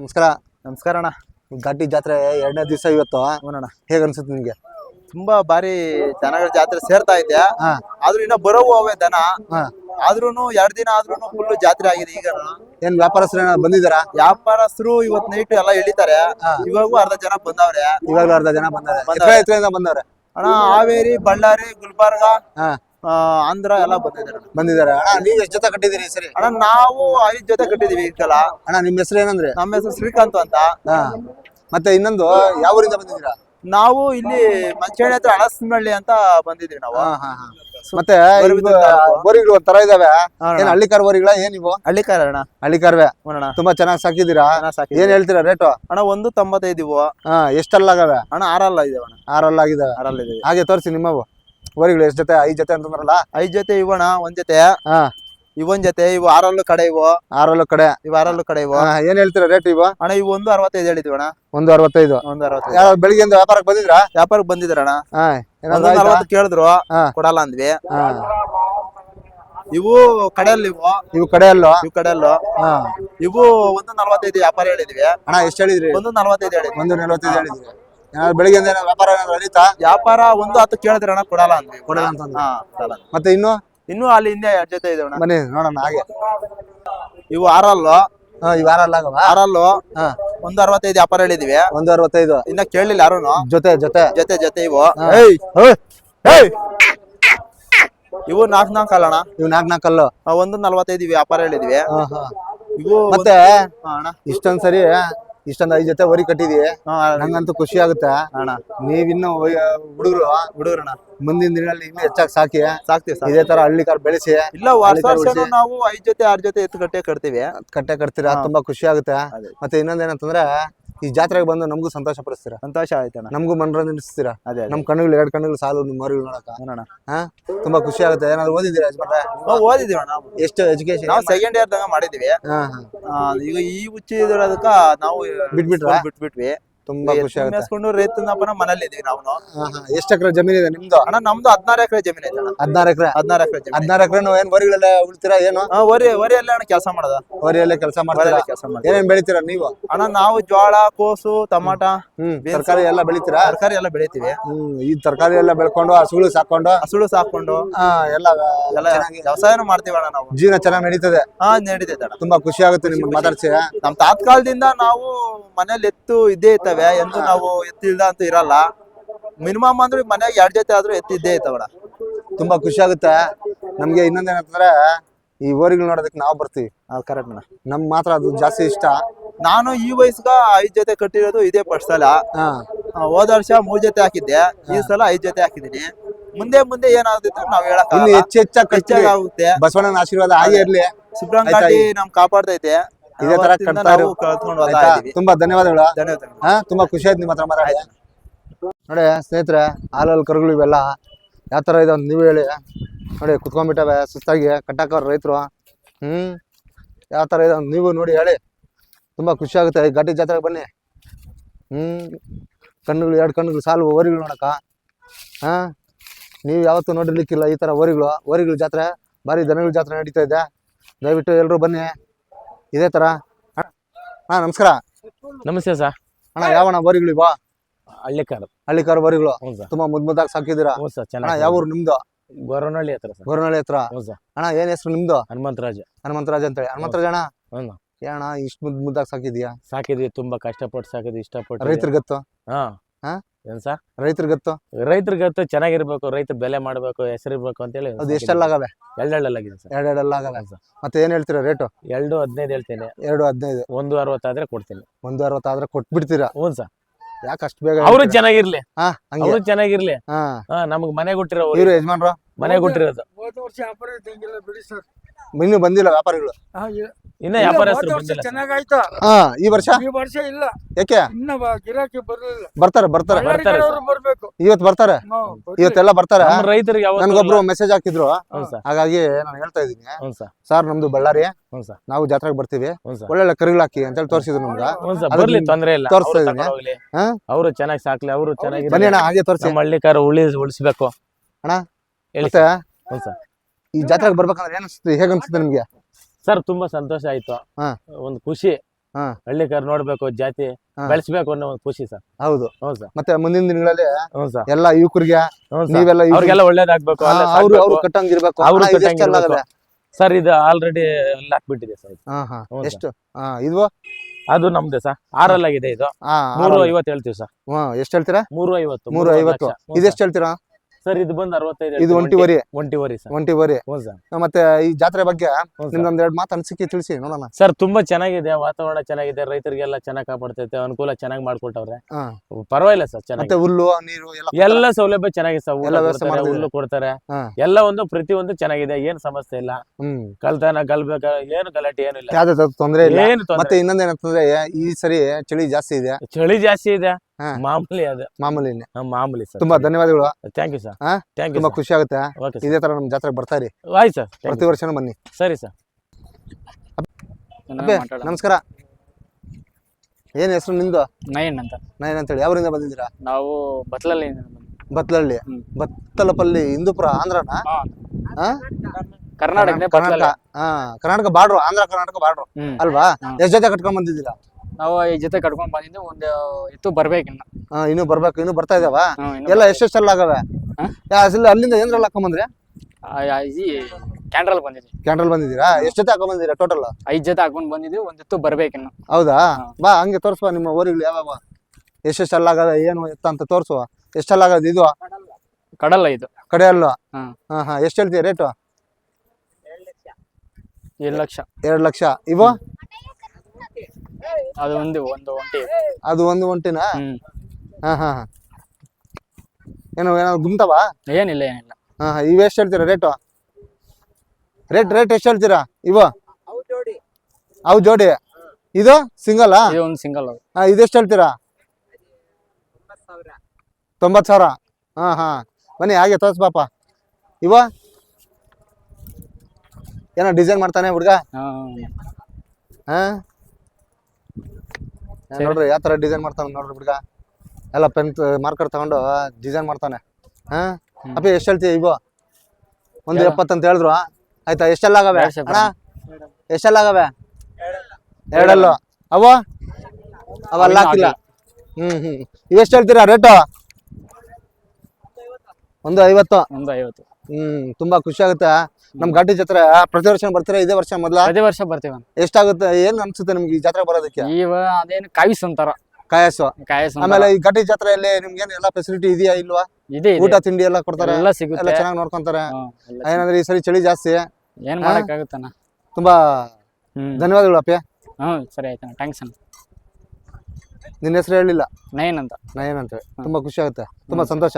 ನಮಸ್ಕಾರ. ನಮಸ್ಕಾರ ಅಣ್ಣ. ಘಾಟಿ ಜಾತ್ರೆ ಎರಡನೇ ದಿವಸ ಇವತ್ತು ಹ್ಞೂನಣ್ಣ ಹೇಗ ಅನ್ಸುತ್ತೆ ನಿಮ್ಗೆ? ತುಂಬಾ ಬಾರಿ ಜನಗಳ ಜಾತ್ರೆ ಸೇರ್ತಾ ಇದೆ. ಆದ್ರೂ ಇನ್ನ ಬರೋವು ಅವೇ ದನ. ಆದ್ರೂ ಆದ್ರೂನು ಎರಡ್ ದಿನ ಆದ್ರೂನು ಫುಲ್ ಜಾತ್ರೆ ಆಗಿದೆ ಈಗ. ಏನ್ ವ್ಯಾಪಾರಸ್ಥರು ಏನಾದ್ರು ಬಂದಿದಾರ ವ್ಯಾಪಾರಸ್ಥರು ಇವತ್ ನೈಟ್ ಎಲ್ಲ ಎಳಿತಾರೆ. ಇವಾಗೂ ಅರ್ಧ ಜನ ಬಂದವ್ರೆ. ಇವಾಗ ಅರ್ಧ ಜನ ಬಂದವ್ರೆ. ಬಂದವ್ರೆ. ಅಣ್ಣ ಹಾವೇರಿ ಬಳ್ಳಾರಿ ಗುಲ್ಬರ್ಗ. ಆಂಧ್ರ ಎಲ್ಲ ಬಂದಿದ್ದಾರೆ. ಬಂದಿದ್ದಾರೆ. ಅಣ್ಣ ನೀವ್ ಎಷ್ಟ್ ಜೊತೆ ಕಟ್ಟಿದಿರಿ ಸರಿ? ಅಣ್ಣ ನಾವು ಐದ್ ಜೊತೆ ಕಟ್ಟಿದೀವಿ ಈಗಲ್ಲ ಅಣ್ಣ ನಿಮ್ ಹೆಸರು ಏನಂದ್ರೆ? ನಮ್ಮ ಹೆಸರು ಶ್ರೀಕಾಂತ್ ಅಂತ. ಹಾ. ಮತ್ತೆ ಇನ್ನೊಂದು ಯಾವ ಊರಿಂದ ಬಂದಿದ್ದೀರಾ? ನಾವು ಇಲ್ಲಿ ಮಂಚೇಣಿ ಹತ್ರ ಹಳಸ್ನಹಳ್ಳಿ ಅಂತ ಬಂದಿದೀವಿ ನಾವು. ಹಾ ಹಾ ಹಾ. ಮತ್ತೆ. ಬೋರಿಗಳು ಒಂಥರ ಇದಾವೆ. ಹಾ, ಏನ್ ಹಳ್ಳಿಕಾರ್ ಬೋರಿಗಳ ಏನ್ ನೀವು ಹಳ್ಳಿಕಾರ ಅಣ್ಣ. ಹಳ್ಳಿಕಾರ್ವೆ? ತುಂಬಾ ಚೆನ್ನಾಗಿ ಸಾಕಿದೀರಾ ಅಣ್ಣ. ಏನ್ ಹೇಳ್ತೀರಾ ರೇಟು? ಅಣ್ಣ ಒಂದು ತೊಂಬತ್ತೈದು ಇವು. ಹಾ ಎಷ್ಟಲ್ಲಾಗವೆ ಅಣ್ಣ ಆರಲ್ಲ ಇದಾವೆ ಅಣ್ಣ. ಆರಲ್ಲ ಆಗಿದಾವೆ. ಆರಲ್ಲ ಇದಾವೆ. ಹಾಗೆ ತೋರಿಸಿ ನಿಮ್ಮವು. ಬೋರಿಗಳು ಎಷ್ಟ್ ಜೊತೆ? ಐದ್ ಜೊತೆ ಅಂತಂದ್ರಲ್ಲ? ಐದ್ ಜೊತೆ ಇವಣ ಒಂದ್ ಜೊತೆ. ಹಾ. ಇವೊಂದ್ ಜೊತೆ ಇವು ಆರಲ್ಲು ಕಡೆ ಇವು. ಆರಲ್ಲೂ ಕಡೆ. ಇವ್ ಆರಲ್ಲು ಕಡೆ ಇವು. ಹಾ, ಏನ್ ಹೇಳ್ತೀರಾ ರೇಟ್ ಇವು? ಅಣ್ಣ ಇವು ಒಂದು ಅರವತ್ತೈದು ಹೇಳಿದ್ವಿ ಅಣ್ಣ ಒಂದು ಅರವತ್ತೈದು. ಒಂದು ಅರವತ್ತೈದು. ಯಾರು ಬೆಳಿಗ್ಗೆಯಿಂದ ವ್ಯಾಪಾರಕ್ಕೆ ಬಂದಿದ್ರಾ? ವ್ಯಾಪಾರಕ್ಕೆ ಬಂದಿದ್ರಣ್ಣ. ಅಣ್ಣ ಏನಾದ್ರು ಒಂದೊಂದು ಆಯ್ತಾ? ಅರವತ್ತು ಕೇಳಿದ್ರು. ಹಾ. ಕೊಡಲ್ಲ ಅಂದ್ವಿ. ಹಾ. ಇವು ಕಡೆಯಲ್ಲಿ ಇವು. ಇವು ಕಡೆಯಲ್ಲೋ? ಇವು ಕಡೆಯಲ್ಲು. ಹಾ. ಇವು ಒಂದು ನಲ್ವತ್ತೈದು ವ್ಯಾಪಾರ ಹೇಳಿದ್ವಿ. ಅಣ್ಣ ಎಷ್ಟು ಹೇಳಿದ್ರಿ? ಒಂದು ನಲ್ವತ್ತೈದು ಹೇಳಿದ್ವಿ. ಒಂದು ನಲ್ವತ್ತೈದು ಹೇಳಿದ್ರಿ. ಏನಾದ್ರು ಬೆಳಿಗ್ಗೆ ವ್ಯಾಪಾರ ಏನಾದ್ರು ನಡೀತಾ? ವ್ಯಾಪಾರ ಒಂದು ಹತ್ತು ಕೇಳಿದ್ರೆ ಅಣ್ಣ ಕೊಡಲ್ಲ ಅಂತ ಕೊಡಲ್ಲ ಅಂತ ಹಾ ಕೊಡಲ್ಲ. ಮತ್ತೆ ಇನ್ನು? ಇನ್ನು ಅಲ್ಲಿ ಹಿಂದೆ ಜೊತೆ ಇದೆ ಮನೆ ಬನ್ನಿ ನೋಡೋಣ ಹಾಗೆ. ಇವು ಆರಲ್ಲು. ಹಾ ಈ ವಾರ ಆರಲ್ಲು. ಹಾ. ಒಂದು ಅರವತ್ತೈದು ವ್ಯಾಪಾರ ಹೇಳಿದಿವಿ. ಒಂದ್ ಅರವತ್ತೈದು. ಇನ್ನ ಕೇಳಲಿಲ್ಲ ಯಾರುನು? ಜೊತೆ ಜೊತೆ. ಜೊತೆ ಜೊತೆ ಇವು. ಏಯ್ ಏಯ್! ಏಯ್. ಇವು ನಾಕ್ ನಾಲ್ಕು ಅಲ್ಲಣ್ಣ. ಇವು ನಾಕ್ ನಾಲ್ಕಲ್ಲು ಆ, ಒಂದು ನಲ್ವತ್ತೈದು ವ್ಯಾಪಾರ ಹೇಳಿದಿವಿ. ಹಾ ಹಾ. ಇವು ಮತ್ತೆ ಹಾ, ಅಣ್ಣ. ಇಷ್ಟೊಂದ್ ಸರಿ ಇಷ್ಟೊಂದ್ ಐದ್ ಜೊತೆ ವರಿ ಕಟ್ಟಿದೀವಿ. ನಂಗಂತೂ ಖುಷಿ ಆಗುತ್ತೆ. ಅಣ್ಣ. ನೀವಿನ್ನು ಹುಡುಗರು. ಹುಡುಗರಣ ಮುಂದಿನ ದಿನಗಳಲ್ಲಿ ಇನ್ನೂ ಹೆಚ್ಚಾಗಿ ಸಾಕಿ. ಸಾಕ್ತಿವಿ ಸಾಕ್ ಇದೇ ತರ ಹಳ್ಳಿ ಕಾರ್ ಬೆಳೆಸಿ. ಇಲ್ಲ. ನಾವು ಐದ್ ಜೊತೆ ಆರ್ ಜೊತೆ ಎತ್ತು ಕಟ್ಟೆ ಕಟ್ತೀವಿ. ಕಟ್ಟೆ ಕಟ್ತೀರಾ? ತುಂಬಾ ಖುಷಿ ಆಗುತ್ತೆ. ಮತ್ತೆ ಇನ್ನೊಂದೇನಂತಂದ್ರೆ ಈ ಜಾತ್ರೆಗೆ ಬಂದು ನಮಗೂ ಸಂತೋಷ ಪಡಿಸ್ತೀರಾ? ಸಂತೋಷ ಆಯ್ತಣ್ಣ ನಮಗೂ ಮನರಂಜಿಸ್ತೀರಾ ಅದೇ ನಮ್ಮ ನಮ್ ಕಣ್ಣುಗಳು ಎರಡು ಕಣ್ಣುಗಳು ಸಾಲು ನಿಮ್ಮ ಮರಿಗಳು ನೋಡಕ ನೋಡೋಣ ಹಾ? ತುಂಬಾ ಖುಷಿ ಆಗುತ್ತೆ. ಏನಾದ್ರು ಓದಿದ್ದೀರಾ ಯಜಮಾನ್ರೆ? ನಾವು ಓದಿದೀವಿ ಎಷ್ಟು ಎಜುಕೇಶನ್ ನಾವು ಸೆಕೆಂಡ್ ಇಯರ್ ತಂಗ ಮಾಡಿದೀವಿ ಹಾ ಈಗ ಈ ಹುಚ್ಚಿ ಅದಕ್ಕ ನಾವು ಬಿಟ್ಬಿಟ್ರಾ? ಬಿಟ್ಬಿಟ್ವಿ. ತುಂಬಾ ಖುಷಿ ಆಗುತ್ತೆ. ಮೇಸ್ಕೊಂಡು ರೈತನಪ್ಪನ ಮನೇಲಿ ಇದೀವಿ ನಾವು ಎಷ್ಟು ಎಕರೆ ಜಮೀನ್ ಇದೆ ನಿಮ್ದು? ಅಣ್ಣ ನಮ್ದು ಹದಿನಾರು ಎಕರೆ ಜಮೀನ್ ಐತೆ ಅಣ್ಣ. ಹದಿನಾರು ಎಕರೆ? ಹದಿನಾರು ಎಕರೆ ಜಮೀನ್ ಹದಿನಾರು ಎಕರೆ ಏನ್ ವರಿಗಳೆಲ್ಲ ಉಳ್ತೀರಾ ಏನು? ಹಾ ವರಿ ವರಿ ಎಲ್ಲ ಅಣ್ಣ ಕೆಲಸ ವರಿ ಎಲ್ಲ ಕೆಲಸ ಮಾಡ್ತೀರಾ? ಕೆಲಸ ಮಾಡಿ ಏನೇನ್ ಬೆಳಿತೀರ ನೀವು? ಅಣ್ಣ ನಾವು ಜೋಳ ಕೋಸು ಟಮಾಟ ಹ್ಮ್ ತರಕಾರಿ ಎಲ್ಲ ಬೆಳಿತೀರಾ? ತರಕಾರಿ ಎಲ್ಲ ಬೆಳಿತೀವಿ. ಹ್ಮ್ ಈ ತರಕಾರಿ ಎಲ್ಲ ಬೆಳ್ಕೊಂಡು ಹಸುಳು ಸಾಕೊಂಡು? ಹಸುಳು ಸಾಕೊಂಡು. ಹಾ ಎಲ್ಲ ಎಲ್ಲ ವ್ಯವಸಾಯನೂ ಮಾಡ್ತೀವಿ ಅಣ್ಣ ನಾವು. ಜೀವನ ಚೆನ್ನಾಗಿ ನಡೀತದೆ? ಹಾ ಅಣ್ಣ. ತುಂಬಾ ಖುಷಿ ಆಗುತ್ತೆ ನಿಮ್ಗೆ ಮಾತಾಡ್ಸಿ. ನಮ್ ತಾತ್ಕಾಲದಿಂದ ನಾವು ಮನೇಲಿ ಎತ್ತು ಇದ್ದೇ ಇರ್ತವೆ. ಎಂದು ನಾವು ಎತ್ತಿಲ್ದ ಅಂತ ಇರಲ್ಲ. ಮಿನಿಮಮ್ ಅಂದ್ರೆ ಮನೆಯಾಗ ಎರಡ್ ಜೊತೆ ಆದ್ರೂ ಎತ್ತಿದ್ದೇ ಇರ್ತಾವಣ ತುಂಬಾ ಖುಷಿ ಆಗುತ್ತೆ. ನಮ್ಗೆ ಇನ್ನೊಂದೇನಂತಂದ್ರೆ ಈ ಓರಿಗಳು ನೋಡೋದಕ್ಕೆ ನಾವು ಬರ್ತೀವಿ. ಕರೆಕ್ಟ್ ಅಣ್ಣ. ನಮ್ ಮಾತ್ರ ಅದು ಜಾಸ್ತಿ ಇಷ್ಟ. ನಾನು ಈ ವಯಸ್ಸಿಗ ಐದ್ ಜೊತೆ ಕಟ್ಟಿರೋದು ಇದೇ ಫಸ್ಟ್ ಸಲ ಹಾ ಆ, ಹೋದ ವರ್ಷ ಮೂರ್ ಜೊತೆ ಹಾಕಿದ್ದೆ. ಈ ಸಲ ಐದ್ ಜೊತೆ ಹಾಕಿದೀನಿ ಮುಂದೆ ಮುಂದೆ ಏನಾಗುತ್ತೆ ನಾವ್ ಹೇಳಕ್ ಇನ್ನು ಹೆಚ್ಚು ಹೆಚ್ಚಾಗಿ ಕಟ್ಟಿ ಹೆಚ್ಚಾಗುತ್ತೆ ಬಸವಣ್ಣನ ಆಶೀರ್ವಾದ ಹಾಗೆ ಇರ್ಲಿ. ಸುಬ್ರಂಗ್ ಆಯ್ತಾ? ಘಾಟಿ ನಮ್ ಕಾಪಾಡ್ತೈತೆ. ಇದೇ ತರ ಅವತ್ತಿಂದ ಕಟ್ತಾ ಇರು. ನಾವು ಕಳ್ಕೊಂಡು ಹೋಗ್ತಾ ಆಯ್ತಾ ಇದೀವಿ. ತುಂಬಾ ಧನ್ಯವಾದಗಳು. ಧನ್ಯವಾದಗಳು. ಹಾ ತುಂಬಾ ಖುಷಿ ಆಯ್ತು ನಿಮ್ಮ ಹತ್ರ ಮಾತಾಡಿ. ನೋಡಿ ಸ್ನೇಹಿತರೆ ಹಾಲಲ್ಲಿ ಕರುಗಳು ಇವೆಲ್ಲ ಯಾವ ತರ ಇದೆ ಅಂತ ನೀವು ಹೇಳಿ. ನೋಡಿ ಕುತ್ಕೊಂಡ್ಬಿಟ್ಟವೆ ಸುಸ್ತಾಗಿ ಕಟ್ಟಾಕವ್ರ ರೈತರು. ಹ್ಮ್ ಯಾವ ತರ ಇದೆ ಅಂತ ನೀವು ನೋಡಿ ಹೇಳಿ. ತುಂಬಾ ಖುಷಿ ಆಗುತ್ತೆ. ಈ ಜಾತ್ರೆ ಜಾತ್ರೆಗೆ ಬನ್ನಿ. ಹ್ಮ್ ಕಣ್ಣುಗಳು ಎರಡು ಕಣ್ಣುಗಳು ಸಾಲು ಓರಿಗಳು ನೋಡಕ್ಕ. ಹಾ ನೀವು ಯಾವತ್ತೂ ನೋಡಿರ್ಲಿಕ್ಕಿಲ್ಲ ಈ ತರ ಓರಿಗಳು ಓರಿಗಳು ಜಾತ್ರೆ ಭಾರಿ ದನಗಳ ಜಾತ್ರೆ ನಡೀತಾ ಇದೆ. ದಯವಿಟ್ಟು ಎಲ್ಲರೂ ಬನ್ನಿ. ಇದೇ ತರ. ಹಾ ನಮಸ್ಕಾರ. ನಮಸ್ತೆ ಸರ್. ಅಣ್ಣ ಯಾವಣ್ಣ ಬೋರಿಗಳು ಇವಾ? ಹಳ್ಳಿಕಾರ. ಹಳ್ಳಿಕಾರ ಬೋರಿಗಳು. ಹ್ಞೂ ಸರ್. ತುಂಬಾ ಮುದ್ ಮುದ್ದಾಗಿ ಸಾಕಿದ್ದೀರಾ? ಹ್ಞೂ ಸರ್ ಅಣ್ಣ ಚೆನ್ನಾಗಿ ಯಾವ ಊರು ನಿಮ್ದು? ಗೊರವನಹಳ್ಳಿ ಹತ್ರ ಸರ್. ಗೊರನಹಳ್ಳಿ ಹತ್ರ. ಹ್ಞೂ ಸರ್. ಅಣ್ಣ ಏನ್ ಹೆಸರು ನಿಮ್ದು? ಹನುಮಂತರಾಜ. ಹನುಮಂತರಾಜ್ ಅಂತೇಳಿ. ಹನುಮಂತರಾಜ್ ಅಣ್ಣ? ಹ್ಞೂ ಏಣ ಇಷ್ಟು ಮುದ್ ಮುದ್ದಾಗಿ ಸಾಕಿದ್ಯಾ ಸಾಕಿದ್ವಿ ತುಂಬಾ ಕಷ್ಟಪಟ್ಟು ಸಾಕಿದ್ವಿ ಇಷ್ಟಪಟ್ಟು ರೈತರ ಗೊತ್ತು ಹಾ. ಹಾ? ಏನ್ ಸರ್ ರೈತರ ಗತ್ತು? ರೈತರಿಗತ್ತು ಚೆನ್ನಾಗಿರ್ಬೇಕು ರೈತ ಬೆಲೆ ಮಾಡ್ಬೇಕು ಹೆಸರಿರ್ಬೇಕು ಅಂತೇಳಿ ಅದು ಎಷ್ಟೆಲ್ಲ ಆಗವೆ? ಎರಡೆರಡಲ್ಲಾಗಿದೆ ಸರ್ ಎರಡು ಎರಡೆಲ್ಲ ಆಗವೆ. ಸರ್ ಮತ್ತೆ ಏನ್ ಹೇಳ್ತೀರಾ ರೇಟು? ಎರಡು ಹದಿನೈದು ಹೇಳ್ತೀನಿ. ಎರಡು ಹದಿನೈದು. ಒಂದು ಅರವತ್ತಾದ್ರೆ ಕೊಡ್ತೀನಿ. ಒಂದು ಅರವತ್ತಾದ್ರೆ ಕೊಟ್ಬಿಡ್ತೀರಾ? ಹ್ಞೂ ಸರ್ ಯಾಕೆ ಅಷ್ಟು ಬೇಗ ಅವರು? ಚೆನ್ನಾಗಿರ್ಲಿ. ಹಾ ಹಂಗೆ. ಅವರು ಚೆನ್ನಾಗಿರ್ಲಿ. ಹಾ. ಹಾ ನಮಗ್ ಮನೆ ಕೊಟ್ಟಿರೋ ಇವ್ರು ಯಜಮಾನ್ರು? ಮನೆ ಕೊಟ್ಟಿರೋದು. ಹೋದ ವರ್ಷ ವ್ಯಾಪಾರ ಇದ್ದಂಗಿಲ್ಲ ಬಿಡಿ ಸರ್. ಇನ್ನೂ ಬಂದಿಲ್ಲ ವ್ಯಾಪಾರಿಗಳು? ಇನ್ನ ವ್ಯಾಪಾರಸ್ಥರು ಬಂದಿಲ್ಲ. ಚೆನ್ನಾಗಾಯ್ತು? ಹಾ ಈ ವರ್ಷ? ಈ ವರ್ಷ ಇಲ್ಲ. ಯಾಕೆ? ಇನ್ನ ಬ- ಗಿರಾಕಿ ಬರ್ಲಿಲ್ಲ. ಬರ್ತಾರೆ ಬರ್ತಾರೆ. ಬರ್ತಾರೆ ಕಡೆಯವ್ರು ಬರ್ಬೇಕು. ಇವತ್ತು ಬರ್ತಾರೆ. ಬರ್ಲಿ. ಇವತ್ತೆಲ್ಲ ಬರ್ತಾರೆ. ನಮ್ಮ ರೈತರಿಗೆ ಯಾವತ್ತೂ ನನ್ಗೊಬ್ರು ಮೆಸೇಜ್ ಹಾಕಿದ್ರು. ಹ್ಞೂ ಸರ್. ಹಾಗಾಗಿ ನಾನು ಹೇಳ್ತಾ ಇದೀನಿ ಹ್ಞೂ ಸರ್. ಸರ್ ನಮ್ದು ಬಳ್ಳಾರಿ. ಹ್ಞೂ ಸರ್. ನಾವು ಜಾತ್ರೆಗೆ ಬರ್ತೀವಿ. ಹ್ಞೂ ಸರ್. ಒಳ್ಳೊಳ್ಳೆ ಕರಿಗಳು ಹಾಕಿ ಅಂತೇಳಿ ತೋರಿಸಿದ್ರು ನಮ್ಗೆ. ಹ್ಞೂ ಸರ್. ಬರ್ಲಿ ತೊಂದ್ರೆ ಇಲ್ಲ. ತೋರಿಸ್ತಾ ಅವ್ರು ಇದೀನಿ. ತಗೊಂಡ್ ಹೋಗ್ಲಿ ಹಾ? ಅವರು ಚೆನ್ನಾಗಿ ಸಾಕ್ಲಿ ಅವರು ಬನ್ನಿ ಚೆನ್ನಾಗಿ ಅಣ್ಣ ಹಾಗೆ ತೋರಿಸಿ. ನಮ್ಮ ಹಳ್ಳಿಕಾರ ಉಳಿ ಉಳಿಸ್ಬೇಕು. ಅಣ್ಣ, ಹೇಳಿ ಮತ್ತೆ ಹ್ಞೂ ಸರ್. ಈ ಜಾತ್ರೆಗೆ ಬರ್ಬೇಕಂದ್ರೆ ಏನ್ ಅನ್ಸುತ್ತೆ? ಹೇಗನ್ಸುತ್ತೆ ನಿಮ್ಗೆ? ಸರ್ ತುಂಬಾ ಸಂತೋಷ ಆಯ್ತು. ಹಾ. ಒಂದು ಖುಷಿ. ಹಾ. ಹಳ್ಳಿ ಕರ್ ನೋಡ್ಬೇಕು ಜಾತಿ ಹಾ. ಬೆಳೆಸ್ಬೇಕು ಅನ್ನೋ ಒಂದು ಖುಷಿ ಸರ್ ಹೌದು. ಹ್ಞೂ ಸರ್ ಮತ್ತೆ ಮುಂದಿನ ದಿನಗಳಲ್ಲಿ ಹ್ಞೂ ಸರ್ ಎಲ್ಲ ಯುವಕರಿಗೆ ಹ್ಞೂ ಸರ್ ನೀವೆಲ್ಲ ಯುವಕರಿಗೆ- ಅವ್ರಿಗೆಲ್ಲ ಒಳ್ಳೇದಾಗ್ಬೇಕು ಹಾ, ಅವರು ಅವ್ರು ಸಾಕ್ಬೇಕು. ಅವ್ರು ಕಟ್ಟಂಗಿರ್ಬೇಕು ಅವ್ರು ಕಟ್ಟಂಗಿರ್ಬೇಕು. ಸರ್ ಇದು ಆಲ್ರೆಡಿ ಎಲ್ಲ ಹಾಕ್ಬಿಟ್ಟಿದೆ ಸರ್ ಹಾ ಹಾ. ಹ್ಞೂ ಎಷ್ಟು? ಹಾ ಇದು ಅದು ನಮ್ದು ಸರ್ ಆರಲ್ಲಾಗಿದೆ ಆಗಿದೆ ಇದು. ಹಾ ಮೂರು. ಐವತ್ತು ಹೇಳ್ತೀವಿ ಸರ್ ಹಾ ಎಷ್ಟು ಹೇಳ್ತೀರಾ? ಮೂರು ಐವತ್ತು ಮೂರು ಐವತ್ತು ಇದೆಷ್ಟು ಹೇಳ್ತೀರಾ? ಸರ್ ಇದು ಬಂದು ಅರವತ್ತೈದು ಇದು ಒಂಟಿವರಿ ಒಂಟಿವರಿ ಸರ್ ಒಂಟಿವರಿ ಹ್ಞೂ ಸರ್ ಮತ್ತೆ ಈ ಜಾತ್ರೆ ಬಗ್ಗೆ ನಿಮ್ದೊಂದ್ ಎರಡು ಮಾತು ಅನ್ಸಿಕೆ ತಿಳಿಸಿ ನೋಡೋಣ. ಸರ್ ತುಂಬಾ ಚೆನ್ನಾಗಿದೆ ವಾತಾವರಣ ಚೆನ್ನಾಗಿದೆ ರೈತರಿಗೆಲ್ಲ ಚೆನ್ನಾಗಿ ಕಾಪಾಡ್ತೈತೆ ಅನುಕೂಲ ಚೆನ್ನಾಗಿ ಮಾಡ್ಕೊಟ್ಟವ್ರೆ. ಪರವಾಗಿಲ್ಲ ಸರ್ ಚೆನ್ನಾಗಿ ಹುಲ್ಲು ನೀರು ಎಲ್ಲ ಸೌಲಭ್ಯ ಚೆನ್ನಾಗಿದೆ ಸರ್? ಹುಲ್ಲು ಕೊಡ್ತಾರೆ. ಎಲ್ಲ ಒಂದು ಪ್ರತಿಯೊಂದು ಚೆನ್ನಾಗಿದೆ ಏನ್ ಸಮಸ್ಯೆ ಇಲ್ಲ. ಕಲ್ತಾನ ಕಲ್ತನ ಗಲ್ಬೇಕ ಏನು ಗಲಾಟೆ ಏನು ಇಲ್ಲ. ಯಾವ್ದು ತೊಂದ್ರೆ ಇಲ್ಲ. ಮತ್ತೆ ಇನ್ನೊಂದೇನಂತಂದ್ರೆ ಈ ಸರಿ ಚಳಿ ಜಾಸ್ತಿ ಇದೆ. ಚಳಿ ಜಾಸ್ತಿ ಇದೆ. ಮಾಮೂಲಿ ಅದು. ಮಾಮೂಲಿ ಮಾಮೂಲಿ ಸರ್. ತುಂಬಾ ಧನ್ಯವಾದಗಳು. ಥ್ಯಾಂಕ್ ಯು ಸರ್ ಹಾ? ಥ್ಯಾಂಕ್ ಯು ತುಂಬಾ ಖುಷಿ ಆಗುತ್ತೆ. ಇದೇ ತರ ನಮ್ ಜಾತ್ರೆಗೆ ಬರ್ತಾ ಇರಿ. ಸರ್ ಆಯ್ತು ಸರ್ ಪ್ರತಿ. ವರ್ಷನೂ ಬನ್ನಿ. ಸರಿ ಸರ್ ನಮಸ್ಕಾರ. ಏನ್ ಹೆಸರು ನಿಂದು ನಯನ್ ಅಂತ. ನಯನ್ ಅಂತ ಹೇಳಿ ಯಾವರಿಂದ ಬಂದಿದ್ದೀರಾ? ನಾವು ಬತ್ಲಲ್ಲಿ ಬತ್ಲಹಳ್ಳಿ ಬತ್ತಲಪಲ್ಲಿ ಹಿಂದೂಪುರ ಆಂಧ್ರನಾ? ಹಾ? ಕರ್ನಾಟಕನೇ ಕರ್ನಾಟಕ. ಬತ್ಲಲ್ಲಿ ಹಾ ಕರ್ನಾಟಕ ಬಾರ್ಡ್ರು ಆಂಧ್ರ ಕರ್ನಾಟಕ ಬಾರ್ಡ್ರು. ಅಲ್ವಾ? ಎಷ್ಟು ಎಷ್ಟ್ ಜೊತೆ ಕಟ್ಕೊಂಡ್ ಬಂದಿದ್ದೀರಾ? ನಾವು ಈ ಜೊತೆ ಕಟ್ಕೊಂಡ್ ಬಂದಿದ್ದು ಒಂದು ಎತ್ತು ಬರ್ಬೇಕಿನ್ನ ಹಾ, ಇನ್ನು ಬರ್ಬೇಕು ಇನ್ನು ಬರ್ತಾ ಇದಾವ? ಹ್ಮ್, ಇನ್ನು ಎಲ್ಲ ಎಷ್ಟೆಷ್ಟೆಲ್ಲ ಆಗವೆ? ಹಾ? ಯಾ, ಅಸಲು ಅಲ್ಲಿಂದ ಏನ್ರಲ್ಲಿ ಹಾಕೊಂಬಂದ್ರಿ ಈ ಕ್ಯಾಂಡ್ರಲ್ ಬಂದಿದ್ವಿ. ಕ್ಯಾಂಡ್ರಲ್ ಬಂದಿದ್ದೀರಾ? ಎಷ್ಟ್ ಜೊತೆ ಹಾಕೊಂಬಂದಿರಾ ಟೋಟಲ್ ಐದ್ ಜೊತೆ ಹಾಕೊಂಡ್ ಬಂದಿದ್ವಿ ಒಂದ್ ಎತ್ತು ಬರ್ಬೇಕಿನ್ನ ಹೌದಾ? ಬಾ ಹಂಗೆ ತೋರಿಸುವ ನಿಮ್ಮ ಊರುಗಳು ಯಾವ್ಯಾವ ಎಷ್ಟೆಷ್ಟೆಲ್ಲ ಆಗದ ಏನು ಎತ್ತ ಅಂತ ತೋರಿಸುವ. ಎಷ್ಟೆಲ್ಲ ಆಗದ ಇದು? ಕಡಲ್ಲ ಇದು. ಕಡೆ ಅಲ್ವಾ? ಹಾ. ಹಾ ಹಾ ಎಷ್ಟು ಹೇಳ್ತೀಯ ರೇಟು? ಏಳ್ ಲಕ್ಷ. ಎರಡು ಲಕ್ಷ. ಇವು? ಅದು ಒಂದು ಒಂದು ಒಂಟಿ. ಅದು ಒಂದು ಒಂಟಿನ? ಹ್ಮ್. ಹಾ ಹಾ ಹಾ. ಏನು ಏನಾದ್ರು ಗುಮ್ತವ? ಏನಿಲ್ಲ ಏನಿಲ್ಲ. ಹಾ ಇವು ಎಷ್ಟು ಹೇಳ್ತೀರಾ ರೇಟು? ರೇಟ್ ರೇಟ್ ಎಷ್ಟು ಹೇಳ್ತೀರಾ ಇವ? ಅವು ಜೋಡಿ. ಇದು ಸಿಂಗಲ್ ಇದು ಒಂದು ಸಿಂಗಲ್ ಹಾ ಇದೆಷ್ಟು ಹೇಳ್ತೀರಾ? ತೊಂಬತ್ತು ಸಾವಿರ. ಹಾ ಹಾ. ಬನ್ನಿ ಹಾಗೆ ತೋರ್ಸ್ ಪಾಪ. ಇವ? ಏನೋ ಡಿಸೈನ್ ಮಾಡ್ತಾನೆ ಹುಡ್ಗ? ಹಾ, ನೋಡ್ರಿ ಯಾವ ತರ ಡಿಸೈನ್ ಮಾಡ್ತಾನೆ ನೋಡ್ರಿ ಬಿಡ್ಗ ಎಲ್ಲ ಪೆನ್ ಮಾರ್ಕರ್ ತಗೊಂಡು ಡಿಸೈನ್ ಮಾಡ್ತಾನೆ. ಹಾ? ಅಪ್ಪ ಎಷ್ಟು ಹೇಳ್ತೀಯ ಇವು ಒಂದು? ಎಪ್ಪತ್ತಂತ ಹೇಳಿದ್ರು. ಆಯ್ತಾ ಎಷ್ಟೆಲ್ಲ ಆಗವೆ? ಅಣ್ಣ? ಎಷ್ಟೆಲ್ಲ ಆಗವೆ? ಎರಡಲ್ಲು. ಅವ? ಅವೆಲ್ಲ ಹಾಕಿಲ್ಲ. ಹ್ಮ್ ಹ್ಮ್. ಇವೆಷ್ಟು ಹೇಳ್ತೀರಾ ರೇಟು? ಒಂದು ಐವತ್ತು. ಒಂದು ಐವತ್ತು. ಹ್ಮ್ ತುಂಬಾ ಖುಷಿ ಆಗುತ್ತೆ. ನಮ್ ಘಾಟಿ ಜಾತ್ರೆ ಪ್ರತಿ ವರ್ಷ ಬರ್ತೀರಾ? ಇದೇ ವರ್ಷ ಮೊದ್ಲ? ಪ್ರತಿ ವರ್ಷ ಬರ್ತೀವಿ ಎಷ್ಟಾಗುತ್ತೆ? ಏನ್ ಅನ್ಸುತ್ತೆ ನಿಮ್ಗೆ ಈ ಜಾತ್ರೆ ಬರೋದಕ್ಕೆ? ಇವ ಅದೇನು ಕಾಯಿಸ್ ಅಂತಾರ. ಕಾಯಸು. ಕಾಯಸ್ ಆಮೇಲೆ ಈ ಘಾಟಿ ಜಾತ್ರೆಯಲ್ಲಿ ನಿಮ್ಗೆ ಏನ್ ಎಲ್ಲಾ ಫೆಸಿಲಿಟಿ ಇದೆಯಾ ಇಲ್ವಾ? ಇದೆ ಊಟ ತಿಂಡಿ ಎಲ್ಲ ಕೊಡ್ತಾರೆ. ಎಲ್ಲ ಎಲ್ಲ ಸಿಗುತ್ತೆ ಚೆನ್ನಾಗಿ ನೋಡ್ಕೊಂತಾರೆ. ಏನಂದ್ರೆ ಈ ಸರಿ ಚಳಿ ಜಾಸ್ತಿ. ಏನ್? ಮಾಡಕ್ಕಾಗುತ್ತಣ್ಣ ತುಂಬಾ ಧನ್ಯವಾದಗಳು ಅಪ್ಪ. ಹ್ಮ್ ಸರಿ ಆಯ್ತಣ್ಣ ಥ್ಯಾಂಕ್ಸ್ ಅಣ್ಣ. ನಿನ್ನ ಹೆಸರು ಹೇಳಿಲ್ಲ. ನಯನ್ ಅಂತ. ನಯನ್ ಅಂತ ತುಂಬಾ ಖುಷಿ ಆಗುತ್ತೆ. ತುಂಬಾ ಸಂತೋಷ.